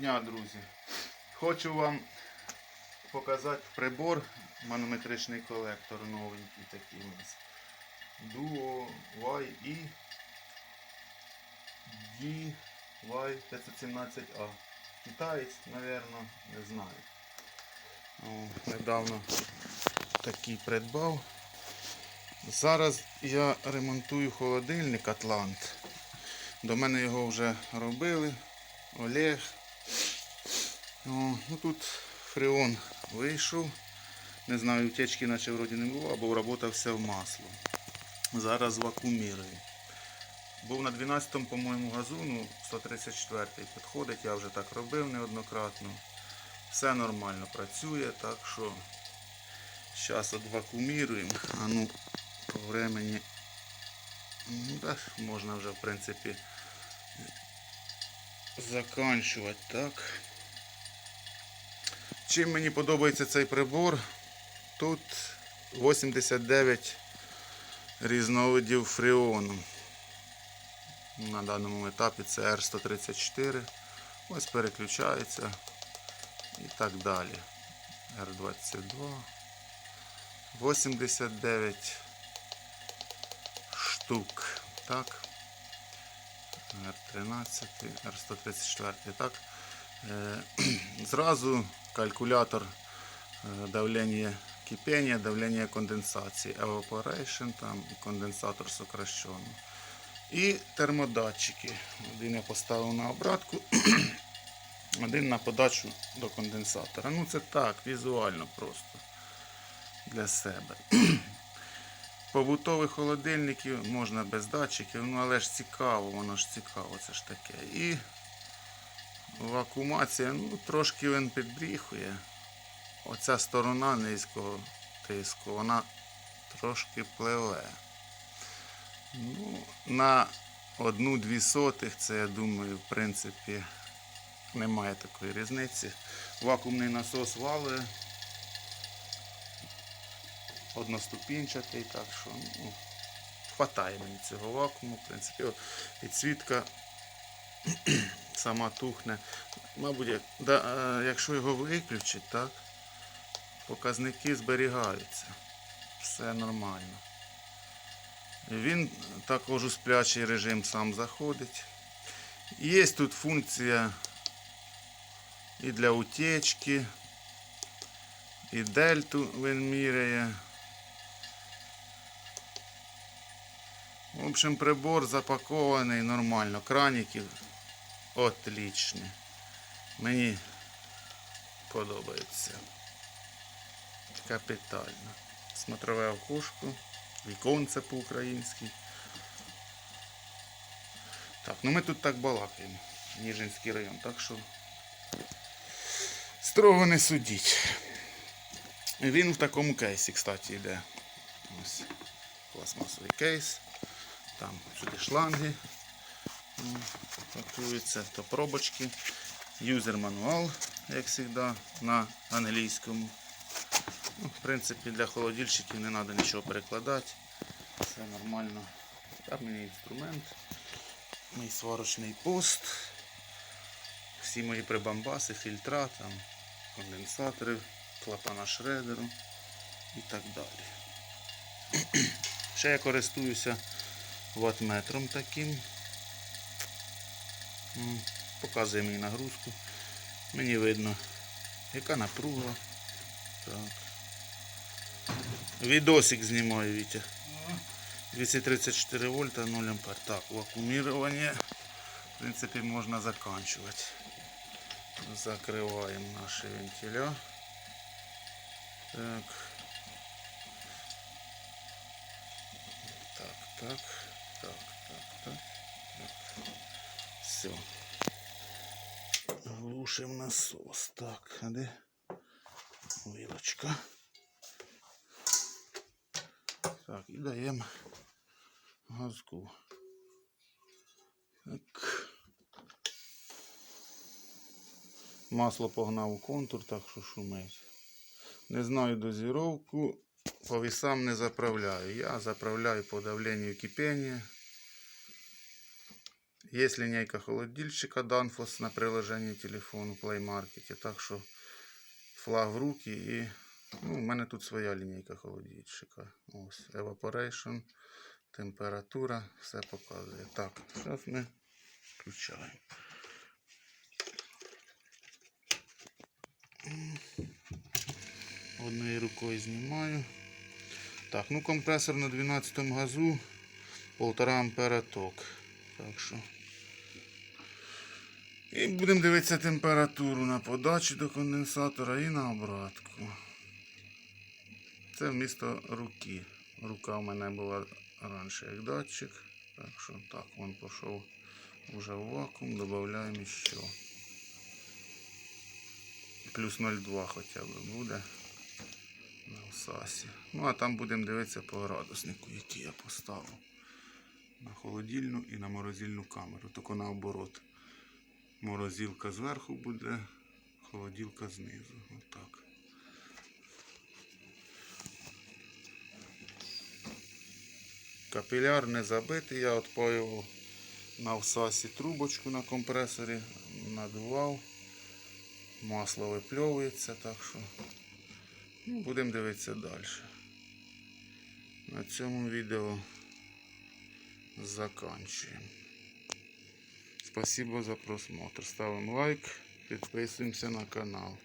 дня, друзі. Хочу вам показати прибор, манометричний колектор новенький такий у нас. Duo YE DY517A. Китаєць, напевно, не знаю. О, недавно такий придбав. Зараз я ремонтую холодильник Атлант. До мене його вже робили. Олег. О, ну тут фреон вийшов. Не знаю, утечки наче вроді не було, або робота все в масло. Зараз вакуумірую. Був на 12-му, по-моєму, газону, 134-й підходить, я вже так робив неоднократно. Все нормально працює, так що зараз от вакууміруємо. А ну, по времени ну, да, можна вже в принципі заканчувати, так. Чим мені подобається цей прибор? Тут 89 різновидів фреону. На даному етапі це R134. Ось переключається і так далі. R22. 89 штук. Так. R13, R134. Так. Е, Зразу калькулятор е, давлення кипіння, давлення конденсації, evaporation там, конденсатор сокращений. І термодатчики. Один я поставив на обратку, один на подачу до конденсатора. Ну це так, візуально просто для себе. Побутових холодильників можна без датчиків, ну але ж цікаво, воно ж цікаво, це ж таке. І вакуумація, ну трошки він підбріхує. Оця сторона низького тиску, вона трошки пливе. Ну, на одну-дві сотих, це я думаю, в принципі, немає такої різниці. Вакуумний насос валує. Одноступінчатий, так що ну, хватає мені цього вакууму. В принципі, підсвітка сама тухне. Мабуть, е, якщо його виключить, так, показники зберігаються. Все нормально. Він також у сплячий режим сам заходить. Є тут функція і для утечки, і дельту він міряє. В общем, прибор запакований нормально. Краники отлічні. Мені подобається. Капітально. Смотрове окошко. Віконце по-українськи. Так, ну ми тут так балакаємо. Ніжинський район, так що строго не судіть. Він в такому кейсі, кстати, йде. Ось пластмасовий кейс. Там сюди шланги м, пакуються, то пробочки. Юзер мануал, як завжди, на англійському. Ну, в принципі, для холодильщиків не треба нічого перекладати. Все нормально. Там інструмент, мій сварочний пост, всі мої прибамбаси, фільтра, там, конденсатори, клапана шредеру і так далі. Ще я користуюся ватметром таким. Показує мені нагрузку. Мені видно, яка напруга. Так. Відосик знімаю, Вітя. 234 вольта 0 ампер. Так, вакуумирование. В принципі, можна заканчивать. Закриваємо наші вентиля. Так, так, так, так. Все. Глушимо насос. Так, а де? Вилочка. Так, і даємо газку. Так. Масло погнав у контур, так що шумить. Не знаю дозировку, по вісам не заправляю. Я заправляю по давленню кипіння Є лінійка холодильщика Danfoss на приложенні телефону Play Market. Так що флаг в руки і ну, у мене тут своя лінійка холодильщика. Ось Evaporation, температура, все показує. Так, зараз ми включаємо. Одною рукою знімаю. Так, ну компресор на 12 газу 1,5 ампера ток. Так що. І будемо дивитися температуру на подачі до конденсатора і на обратку. Це вмісто руки. Рука у мене була раніше як датчик. Так що так, він пішов вже в вакуум, додаємо ще. Плюс 0,2 хоча б буде на всасі. Ну а там будемо дивитися по градуснику, який я поставив. На холодильну і на морозильну камеру. Тільки наоборот. Морозилка зверху буде, холодилка знизу. Отак. Капіляр не забитий, я відпаював на всасі трубочку на компресорі, надував. Масло випльовується, так що ну, будемо дивитися далі. На цьому відео заканчуємо. Спасибо за просмотр. Ставим лайк, підписуємося на канал.